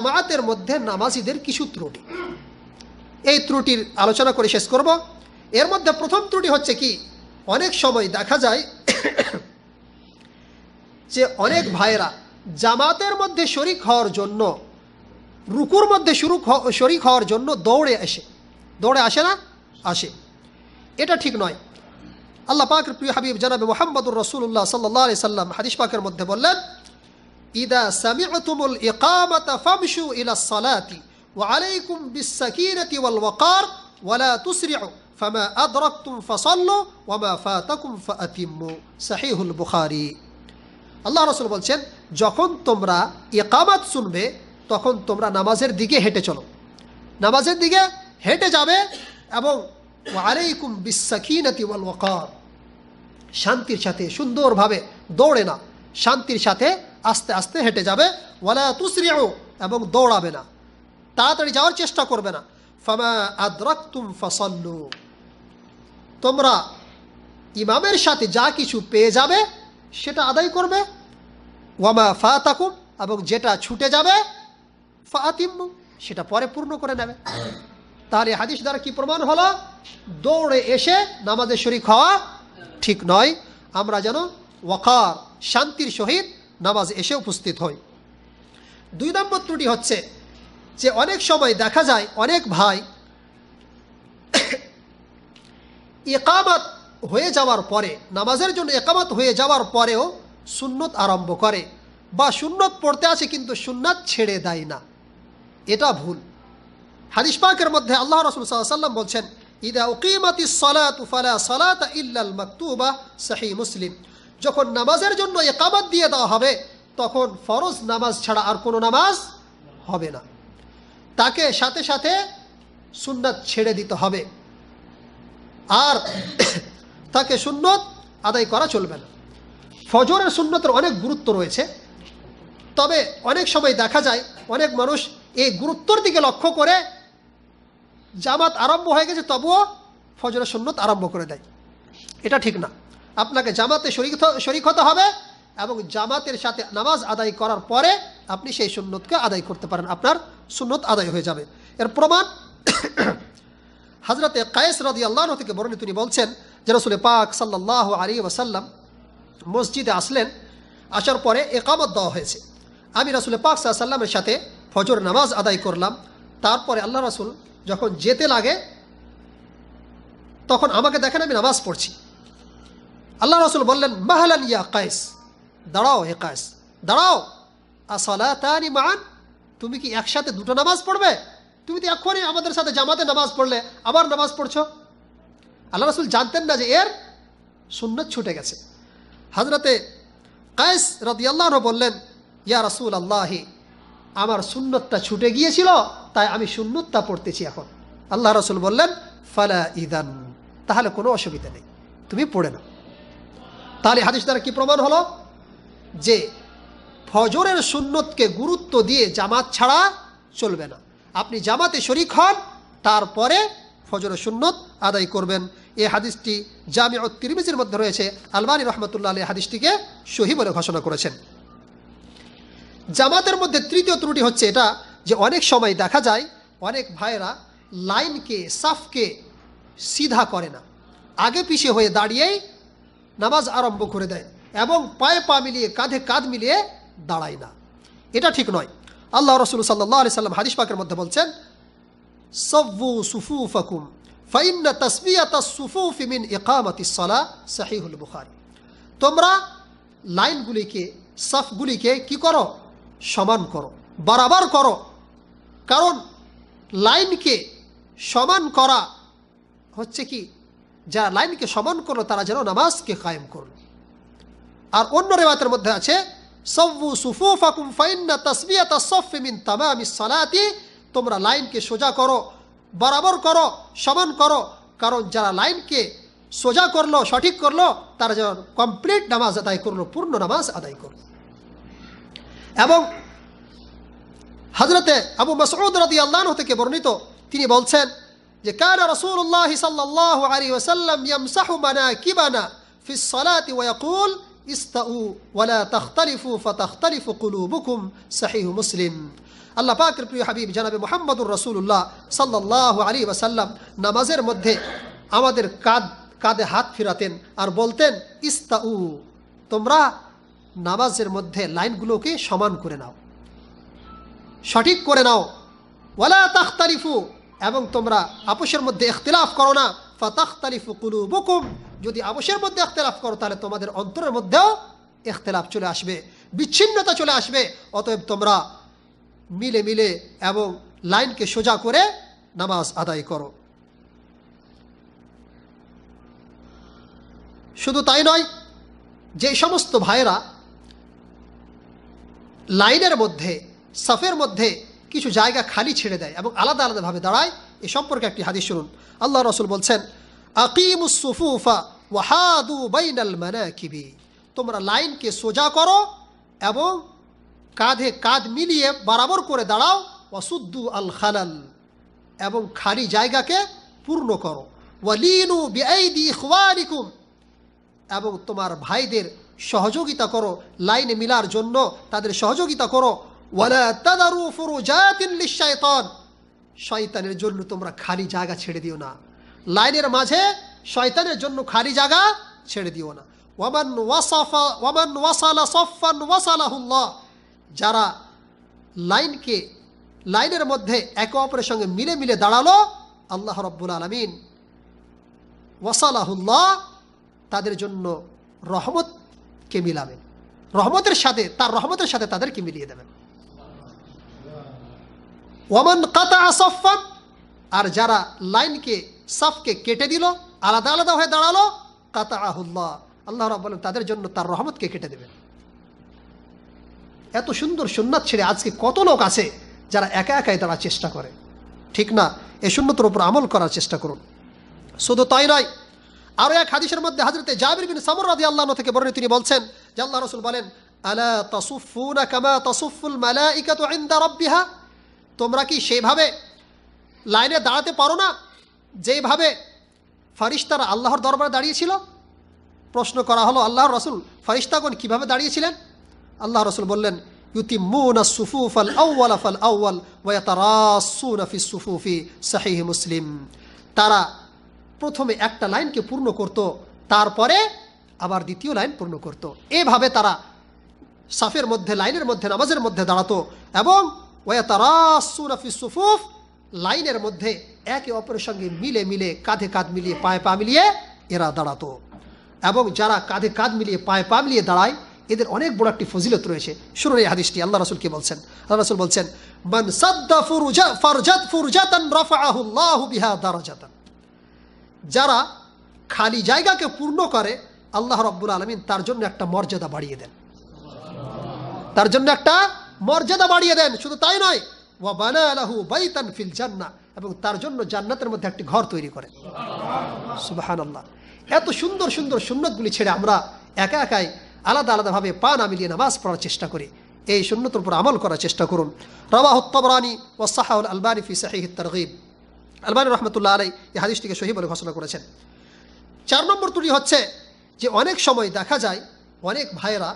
জামাতের মধ্যে নামাজিদের কিছু ত্রুটি। এই ত্রুটির আলোচনা করে শেষ করব। এর মধ্যে প্রথম ত্রুটি হচ্ছে কি, অনেক সময় দেখা যায় যে অনেক ভাইয়েরা জামাতের মধ্যে শরিক হওয়ার জন্য, রুকুর মধ্যে শুরু শরিক হওয়ার জন্য দৌড়ে আসে। দৌড়ে আসে না? আসে। এটা ঠিক নয়। আল্লাহ পাকের প্রিয় হাবিব জানাবে মোহাম্মদুর রসুল্লাহ সাল্লাহ সাল্লাম হাদিস পাকের মধ্যে বললেন ইদা ওয়াকার সহিহুল আল্লাহ বলছেন, যখন তোমরা ইকামাত শুনবে, তখন তোমরা নামাজের দিকে হেঁটে চলো। নামাজের দিকে হেঁটে যাবে এবং আলাইকুম বিশ্বাকিনতি ওয়াল ওয়াকার, শান্তির সাথে সুন্দরভাবে দৌড়ে না শান্তির সাথে আস্তে আস্তে হেঁটে যাবে। ওয়ালা তুসরিও এবং দৌড়াবে না। তাড়াতাড়ি যাওয়ার চেষ্টা করবে না। ফামা আদ্রাক তুম ফসল্লু। তোমরা ইমামের সাথে যা কিছু পেয়ে যাবে, সেটা আদায় করবে। ওয়ামা ফাতাকুম, এবং যেটা ছুটে যাবে, ফাতিম্মু, সেটা পরে পূর্ণ করে নেবে। তাহলে হাদিস দ্বারা কি প্রমাণ হলো? দৌড়ে এসে নামাজের শরিক হওয়া ঠিক নয়। আমরা যেন ওয়াকার, শান্তির সহিত নামাজ এসে উপস্থিত হই। দুই নম্বর ত্রুটি হচ্ছে যে অনেক সময় দেখা যায় অনেক ভাই একামত হয়ে যাওয়ার পরে, নামাজের জন্য একামত হয়ে যাওয়ার পরেও সুন্নত আরম্ভ করে বা সুন্নত পড়তে আছে কিন্তু সুন্নাত ছেড়ে দেয় না। এটা ভুল। হাদিস পাকের মধ্যে আল্লাহ রসুল সাল্লাম বলছেন, ইদা উকিমাতি সলাত সলাত ইল্লাল মাকতুবা সাহি মুসলিম। যখন নামাজের জন্য একামত দিয়ে দেওয়া হবে, তখন ফরজ নামাজ ছাড়া আর কোনো নামাজ হবে না। তাকে সাথে সাথে সুন্নাত ছেড়ে দিতে হবে। আর তাকে সুন্নত আদায় করা চলবে না। ফজরের সুন্নতের অনেক গুরুত্ব রয়েছে। তবে অনেক সময় দেখা যায়, অনেক মানুষ এই গুরুত্বর দিকে লক্ষ্য করে জামাত আরম্ভ হয়ে গেছে, তবুও ফজরের সুন্নত আরম্ভ করে দেয়। এটা ঠিক না। আপনাকে জামাতে শরিক শরিক হতে হবে এবং জামাতের সাথে নামাজ আদায় করার পরে আপনি সেই সুন্নতকে আদায় করতে পারেন। আপনার সুন্নত আদায় হয়ে যাবে। এর প্রমাণ হজরতে কায়েস রদি আল্লাহ থেকে বর্ণিত তিনি বলছেন যে রসুল পাক সাল্লাহ আলী ওসাল্লাম মসজিদে আসলেন, আসার পরে একামত দেওয়া হয়েছে। আমি রসুল পাক সাল্লামের সাথে ফজর নামাজ আদায় করলাম। তারপরে আল্লাহ রসুল যখন যেতে লাগে, তখন আমাকে দেখেন আমি নামাজ পড়ছি। আল্লাহ রসুল বললেন, মাহালান ইয়া কায়েস দাঁড়াও হে কায়েস দাঁড়াও। আসলা তানি মান তুমি কি একসাথে দুটো নামাজ পড়বে? তুমি তো এক্ষুনি আমাদের সাথে জামাতে নামাজ পড়লে, আবার নামাজ পড়ছো? আল্লাহ রসুল জানতেন না যে এর সুন্নত ছুটে গেছে। হজরতে কায়েস রদিয়াল্লাহ বললেন, ইয়া রসুল আল্লাহি আমার সুন্নতটা ছুটে গিয়েছিল, তাই আমি সুন্নতটা পড়তেছি এখন। আল্লাহ রসুল বললেন, ফালা ইদান, তাহলে কোনো অসুবিধা নেই, তুমি পড়ে নাও। তাহলে হাদিস দ্বারা কি প্রমাণ হলো? যে ফজরের সুন্নতকে গুরুত্ব দিয়ে জামাত ছাড়া চলবে না। আপনি জামাতে শরিক হন, তারপরে ফজরের সুন্নত আদায় করবেন। এই হাদিসটি জামি ও তিরমিজির মধ্যে রয়েছে। আলমানি রহমতুল্লাহ আলী হাদিসটিকে সহি বলে ঘোষণা করেছেন। জামাতের মধ্যে তৃতীয় ত্রুটি হচ্ছে এটা যে অনেক সময় দেখা যায়, অনেক ভাইয়েরা লাইনকে, সাফকে সিধা করে না। আগে পিছিয়ে হয়ে দাঁড়িয়েই নামাজ আরম্ভ করে দেয় এবং পায়ে পা মিলিয়ে, কাঁধে কাঁধ মিলিয়ে দাঁড়ায় না। এটা ঠিক নয়। আল্লাহ রসুল সাল্লাহ আলি সাল্লাম হাদিস পাকের মধ্যে বলছেন, সব্বু সুফু ফকুম ফাইন্না তসবিয়াত সুফুফ মিন ইকামতি সলা সাহিহুল বুখারি। তোমরা লাইনগুলিকে, সাফগুলিকে কি করো? সমান করো, বরাবর করো। কারণ লাইনকে সমান করা হচ্ছে কি? যারা লাইনকে সমান করল, তারা যেন নামাজকে কায়েম করল। আর অন্য রেবাতের মধ্যে আছে, সব্বু সুফু ফাকুম ফাইন্না তসবিয়াত সফে তামামি সালাতি তোমরা লাইনকে সোজা করো, বরাবর করো, সমান করো, কারণ যারা লাইনকে সোজা করল, সঠিক করল, তারা যেন কমপ্লিট নামাজ আদায় করল, পূর্ণ নামাজ আদায় করল। এবং হজরতে আবু মসউদ রাদি আল্লাহ থেকে বর্ণিত তিনি বলছেন যে, কানা রসুল্লাহ সাল্লাহ আলী ওসাল্লাম ইয়ামসাহু মানা কিবানা ফি সলাতি ওয়াকুল ইস্তাউ ওয়ালা তখতালিফু ফতখতালিফু কুলুবুকুম সাহিহু মুসলিম। আল্লাহ পাকের প্রিয় হাবিব জানাবে মোহাম্মদুর রসুল্লাহ সাল্লাহ আলী ওয়াসাল্লাম নামাজের মধ্যে আমাদের কাঁধ, কাঁধে হাত ফিরাতেন আর বলতেন, ইস্তাউ, তোমরা নামাজের মধ্যে লাইনগুলোকে সমান করে নাও, সঠিক করে নাও। ওয়ালা তাখতারিফু এবং তোমরা আপোষের মধ্যে ইখতিলাফ করো না। ফাতাখতারিফু কুলুবুকুম। যদি আপোষের মধ্যে ইখতিলাফ করো, তাহলে তোমাদের অন্তরের মধ্যেও ইখতিলাফ চলে আসবে, বিচ্ছিন্নতা চলে আসবে। অতএব তোমরা মিলে মিলে এবং লাইনকে সোজা করে নামাজ আদায় করো। শুধু তাই নয়, যে সমস্ত ভাইয়েরা লাইনের মধ্যে, সাফের মধ্যে কিছু জায়গা খালি ছেড়ে দেয় এবং আলাদা আলাদাভাবে দাঁড়ায়। এ সম্পর্কে একটি হাদিস শুনুন। আল্লাহ রসুল বলছেন আকিমুসুফুফা ওয়াহাদু বাইনাল মানাকিবি। তোমরা লাইনকে সোজা করো এবং কাঁধে কাঁধ মিলিয়ে বরাবর করে দাঁড়াও। ওয়াসুদ্দু আল খালাল এবং খালি জায়গাকে পূর্ণ করো। ওয়ালিনু বিআইদি ইখওয়ানিকুম এবং তোমার ভাইদের সহযোগিতা করো। লাইনে মিলার জন্য তাদের সহযোগিতা করো। শয়তানের জন্য তোমরা খালি জায়গা ছেড়ে দিও না। লাইনের মাঝে শয়তানের জন্য খালি জায়গা ছেড়ে দিও না। ওয়ামান ওয়াসালা সফান ওয়াসালাহুল্লাহ। যারা লাইনকে, লাইনের মধ্যে একে অপরের সঙ্গে মিলে মিলে দাঁড়াল, আল্লাহ রব্বুল আলমিন ওয়াসালাহুল্লাহ তাদের জন্য রহমতকে মিলাবেন। রহমতের সাথে, তার রহমতের সাথে তাদেরকে মিলিয়ে দেবেন। ওয়ামান কাতা সফান আর যারা লাইনকে, সাফকে কেটে দিল, আলাদা আলাদা হয়ে দাঁড়াল কাতা আহুল্লাহ আল্লাহ রব বলেন তাদের জন্য তার রহমতকে কেটে দেবেন। এত সুন্দর সুন্নাত ছেড়ে আজকে কত লোক আছে যারা একা একাই দাঁড়ার চেষ্টা করে? ঠিক না? এ সুন্নতের উপর আমল করার চেষ্টা করুন। শুধু তাই নয় আরও এক হাদিসের মধ্যে হাজরতে জাবির বিন সামর রাদি আল্লাহ থেকে বর্ণিত তিনি বলছেন, যে আল্লাহ রসুল বলেন, আলা তাসুফুনা কামা তাসুফুল মালাইকাতু ইনদা রাব্বিহা? তোমরা কি সেইভাবে লাইনে দাঁড়াতে পারো না? যেইভাবে ফারিস্তারা আল্লাহর দরবারে দাঁড়িয়েছিল? প্রশ্ন করা হলো, আল্লাহর রসুল ফারিস্তাগণ কীভাবে দাঁড়িয়েছিলেন? আল্লাহ রসুল বললেন, ইউতিমুনা সুফুফ আল আউ্বাল আফাল আউ্বাল ওয়াতারাসুনা ফি সুফুফি সাহিহ মুসলিম। তারা প্রথমে একটা লাইনকে পূর্ণ করত, তারপরে আবার দ্বিতীয় লাইন পূর্ণ করত। এভাবে তারা সাফের মধ্যে, লাইনের মধ্যে, নামাজের মধ্যে দাঁড়াতো এবং ওয়াতারাসুনাফি সুফুফ, লাইনের মধ্যে একে অপরের সঙ্গে মিলে মিলে, কাঁধে কাঁধ মিলিয়ে, পায়ে পা মিলিয়ে এরা দাঁড়াতো। এবং যারা কাঁধে কাঁধ মিলিয়ে, পায়ে পা মিলিয়ে দাঁড়ায়, এদের অনেক বড় একটি ফজিলত রয়েছে। শুনুন এই হাদিসটি, আল্লাহ রাসুল কি বলছেন? আল্লাহ রাসুল বলছেন, মান সাদ্দা ফুরুজা, ফারজাত ফুরজাতান রাফাআহুল্লাহু বিহা দারাজাতান। যারা খালি জায়গাকে পূর্ণ করে, আল্লাহ রব্বুল আলমিন তার জন্য একটা মর্যাদা বাড়িয়ে দেন। তার জন্য একটা মর্যাদা বাড়িয়ে দেন, শুধু তাই নয়, ওয়া বানা আলাহু বাইতান ফিল জান্না, এবং তার জন্য জান্নাতের মধ্যে একটি ঘর তৈরি করেন। সুবাহান আল্লাহ এত সুন্দর সুন্দর সুন্নতগুলি ছেড়ে আমরা একা একাই আলাদা আলাদাভাবে পা না মিলিয়ে নামাজ পড়ার চেষ্টা করি। এই সুন্নতের উপর আমল করার চেষ্টা করুন। রবাহ তবরানি ও সাহাউল আলবানি ফি সাহিহ তরগিব আলবানী রহমতুল্লাহ আলাই এই হাদিসটিকে সহি বলে ঘোষণা করেছেন। চার নম্বর ত্রুটি হচ্ছে যে, অনেক সময় দেখা যায় অনেক ভাইয়েরা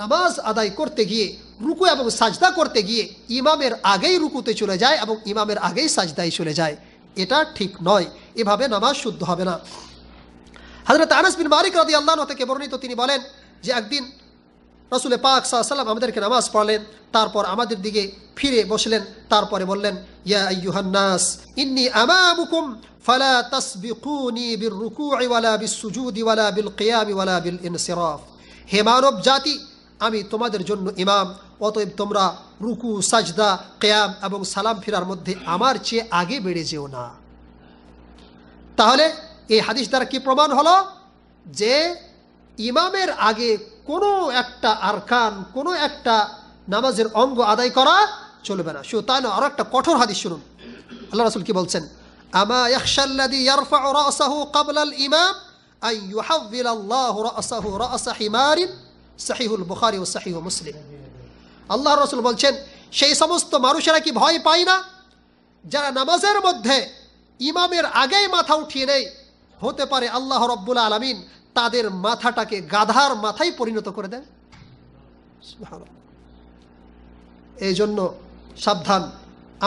নামাজ আদায় করতে গিয়ে রুকু এবং সাজদা করতে গিয়ে ইমামের আগেই রুকুতে চলে যায় এবং ইমামের আগেই সাজদায় চলে যায়। এটা ঠিক নয়। এভাবে নামাজ শুদ্ধ হবে না। হজরত আনাস বিন মালিক রাদি আল্লাহ থেকে বর্ণিত তিনি বলেন যে একদিন রসুল পাক সাল্লাম আমাদেরকে নামাজ পড়লেন, তারপর আমাদের দিকে ফিরে বসলেন, তারপরে বললেন, ইয়া ইন্নি ফালা বিল বিল জাতি, আমি তোমাদের জন্য ইমাম অতএব তোমরা রুকু, সাজদা, কেয়াম এবং সালাম ফিরার মধ্যে আমার চেয়ে আগে বেড়ে যেও না। তাহলে এই হাদিস দ্বারা কি প্রমাণ হলো? যে ইমামের আগে কোনো একটা আরকান, কোনো একটা নামাজের অঙ্গ আদায় করা চলবে না। শুধু তাই না আরও একটা কঠোর হাদিস শুনুন। আল্লাহ রাসুল কি বলছেন? আমা ইয়ারফা কাবলাল ইমাম আই ইউহাব্বিল আল্লাহ সাহিহুল বুখারি ও সাহিহ মুসলিম। আল্লাহ রসুল বলছেন, সেই সমস্ত মানুষেরা কি ভয় পায় না? যারা নামাজের মধ্যে ইমামের আগেই মাথা উঠিয়ে নেয়, হতে পারে আল্লাহ রব্বুল আলমিন তাদের মাথাটাকে গাধার মাথায় পরিণত করে দেন? এই জন্য সাবধান।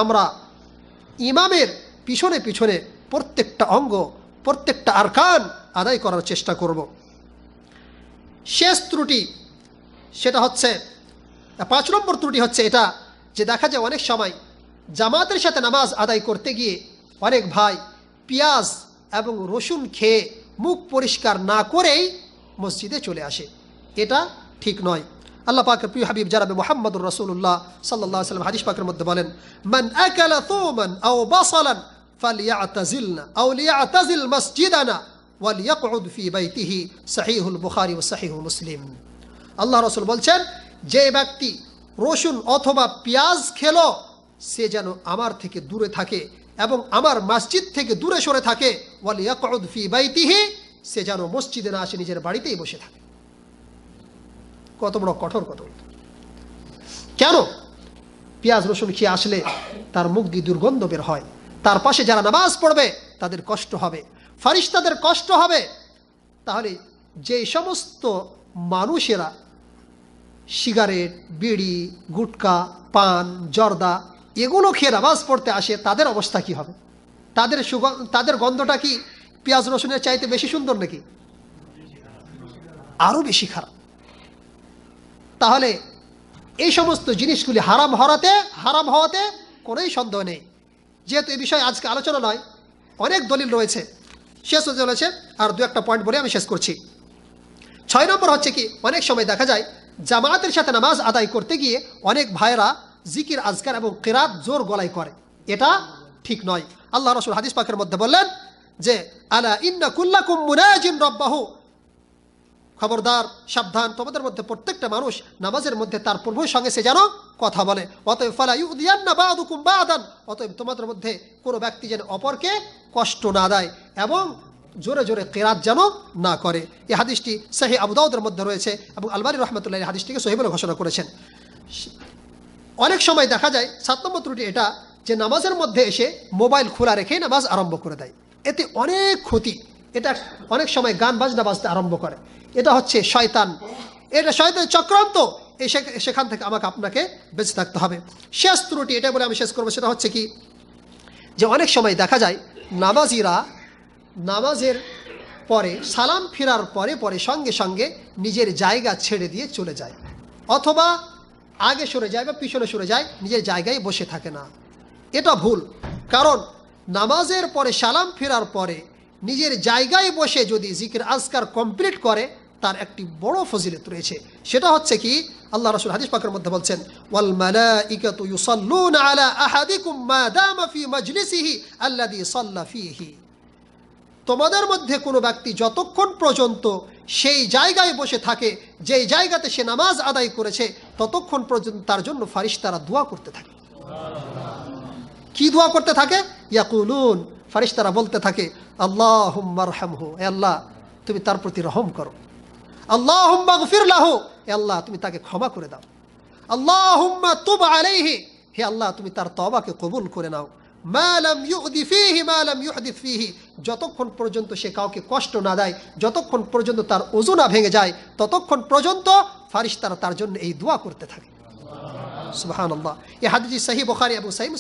আমরা ইমামের পিছনে পিছনে প্রত্যেকটা অঙ্গ, প্রত্যেকটা আরকান আদায় করার চেষ্টা করব। শেষ ত্রুটি, সেটা হচ্ছে পাঁচ নম্বর ত্রুটি হচ্ছে এটা, যে দেখা যায় অনেক সময় জামাতের সাথে নামাজ আদায় করতে গিয়ে অনেক ভাই পেঁয়াজ এবং রসুন খেয়ে মুখ পরিষ্কার না করেই মসজিদে চলে আসে। এটা ঠিক নয়। আল্লাহ পাকের প্রিয় হাবিব জানাবে মোহাম্মদুর রসুল্লাহ সাল্লাহ সাল্লাম হাদিস পাকের মধ্যে বলেন, মান আকালা আও বাসালান ফি ও আল্লাহ রসুল বলছেন যে ব্যক্তি রসুন অথবা পেঁয়াজ খেলো, সে যেন আমার থেকে দূরে থাকে এবং আমার মসজিদ থেকে দূরে সরে থাকে। বাইতিহি, সে যেন মসজিদে না আসে, নিজের বাড়িতেই বসে থাকে। কত বড় কঠোর কত কেন? পেঁয়াজ, রসুন খেয়ে আসলে তার মুখ দিয়ে দুর্গন্ধ বের হয়। তার পাশে যারা নামাজ পড়বে, তাদের কষ্ট হবে। ফারিস্তাদের কষ্ট হবে। তাহলে যে সমস্ত মানুষেরা সিগারেট, বিড়ি, গুটকা, পান, জর্দা এগুলো খেয়ে নামাজ পড়তে আসে, তাদের অবস্থা কি হবে? তাদের সুগন্ধ তাদের গন্ধটা কি পেঁয়াজ রসুনের চাইতে বেশি সুন্দর নাকি? আরও বেশি খারাপ। তাহলে এই সমস্ত জিনিসগুলি হারাম হরাতে হারাম হওয়াতে কোনোই সন্দেহ নেই। যেহেতু এই বিষয়ে আজকে আলোচনা নয়, অনেক দলিল রয়েছে। শেষ হতে চলেছে, আর দু একটা পয়েন্ট বলে আমি শেষ করছি। ছয় নম্বর হচ্ছে কি, অনেক সময় দেখা যায় জামায়াতের সাথে নামাজ আদায় করতে গিয়ে অনেক ভাইয়েরা জিকির, আজকার এবং কেরাত জোর গলায় করে। এটা ঠিক নয়। আল্লাহ রসুল হাদিস পাকের মধ্যে বললেন যে, আলা ইন্না কুল্লাকুম মুনাজিন রব্বাহু। খবরদার, সাবধান, তোমাদের মধ্যে প্রত্যেকটা মানুষ নামাজের মধ্যে তার প্রভুর সঙ্গে সে যেন কথা বলে। অতএব ফালা ইউদিয়ান্না বাদুকুম বাদান। অতএব তোমাদের মধ্যে কোনো ব্যক্তি যেন অপরকে কষ্ট না দেয় এবং জোরে জোরে কেরাত যেন না করে। এই হাদিসটি সাহি আবুদাউদের মধ্যে রয়েছে এবং আলবারি রহমতুল্লাহ এই হাদিসটিকে সহি বলে ঘোষণা করেছেন। অনেক সময় দেখা যায় সাত নম্বর ত্রুটি এটা যে নামাজের মধ্যে এসে মোবাইল খোলা রেখে নামাজ আরম্ভ করে দেয়। এতে অনেক ক্ষতি। এটা অনেক সময় গান বাজনা বাজতে আরম্ভ করে। এটা হচ্ছে শয়তান। এটা শয়তান চক্রান্ত। সেখান থেকে আমাকে আপনাকে বেঁচে থাকতে হবে। শেষ ত্রুটি এটা বলে আমি শেষ করব। সেটা হচ্ছে কি? যে অনেক সময় দেখা যায় নামাজিরা নামাজের পরে, সালাম ফেরার পরে পরে সঙ্গে সঙ্গে নিজের জায়গা ছেড়ে দিয়ে চলে যায়। অথবা আগে সরে যায় বা পিছনে সরে যায়, নিজের জায়গায় বসে থাকে না। এটা ভুল। কারণ নামাজের পরে, সালাম ফেরার পরে নিজের জায়গায় বসে যদি জিকির আজকার কমপ্লিট করে, তার একটি বড় ফজিলত রয়েছে। সেটা হচ্ছে কি? আল্লাহ রসুল হাদিস পাকের মধ্যে বলছেন, ওয়াল আলা আহাদিকুম ফি মাজলিসিহি সাল্লা তোমাদের মধ্যে কোনো ব্যক্তি যতক্ষণ পর্যন্ত সেই জায়গায় বসে থাকে, যেই জায়গাতে সে নামাজ আদায় করেছে, ততক্ষণ পর্যন্ত তার জন্য ফারিস্তারা দোয়া করতে থাকে। কি দোয়া করতে থাকে? ইয়াকুলুন, ফারিস্তারা বলতে থাকে আল্লাহ হুম্মার মারহামহু এ আল্লাহ, তুমি তার প্রতি রহম করো। আল্লাহ গফির লাহু, এ আল্লাহ, তুমি তাকে ক্ষমা করে দাও। আল্লাহ হুম্মা তুব আলাইহি, হে আল্লাহ, তুমি তার তবাকে কবুল করে নাও। যতক্ষণ পর্যন্ত সে কাউকে কষ্ট না দেয়, যতক্ষণ পর্যন্ত তার ওজন না ভেঙে যায়, ততক্ষণ পর্যন্ত ফারিস্তারা তার জন্য এই দোয়া করতে থাকে। সুবহানাল্লাহ। এই হাদিস সহি বুখারী এবং সহি মুসলিম।